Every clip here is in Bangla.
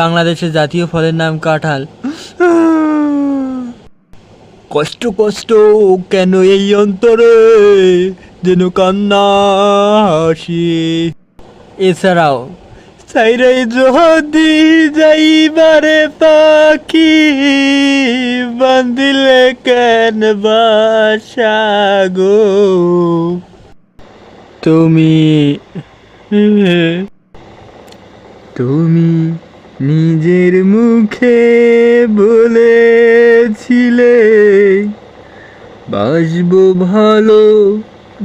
বাংলাদেশের জাতীয় ফলের নাম কাঁঠাল। কষ্ট কষ্ট, কেন এই অন্তরে যেন কান্না, হাসি? এছাড়াও, সাইরে যদি যাইবারে পাখি বান্দিলে কেন বাসা তুমি তুমি নিজের মুখে বলেছিলে বাসবো ভালো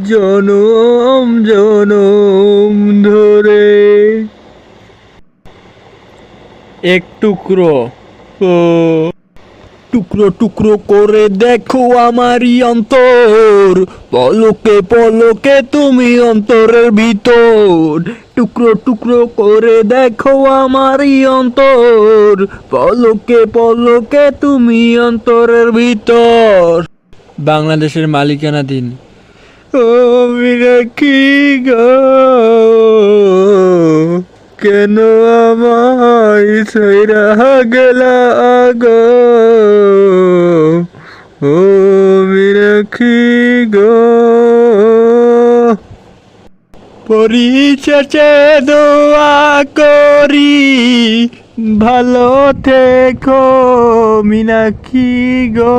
জনম জনম ধরে। এক টুকরো। ও। টুকরো টুকরো করে দেখো আমারই অন্তর। পলকে পলকে তুমি অন্তরের ভিতর। টুকরো টুকরো করে দেখো আমারই অন্তর। পলকে পলকে তুমি অন্তরের ভিতর। বাংলাদেশের মালিকানাধীন ও মিরাকি গো। কেন আমায় সৈরা গেলা গো ও পরিচর্যে দোয়া করি ভালো থেকো মিনাক্ষী গো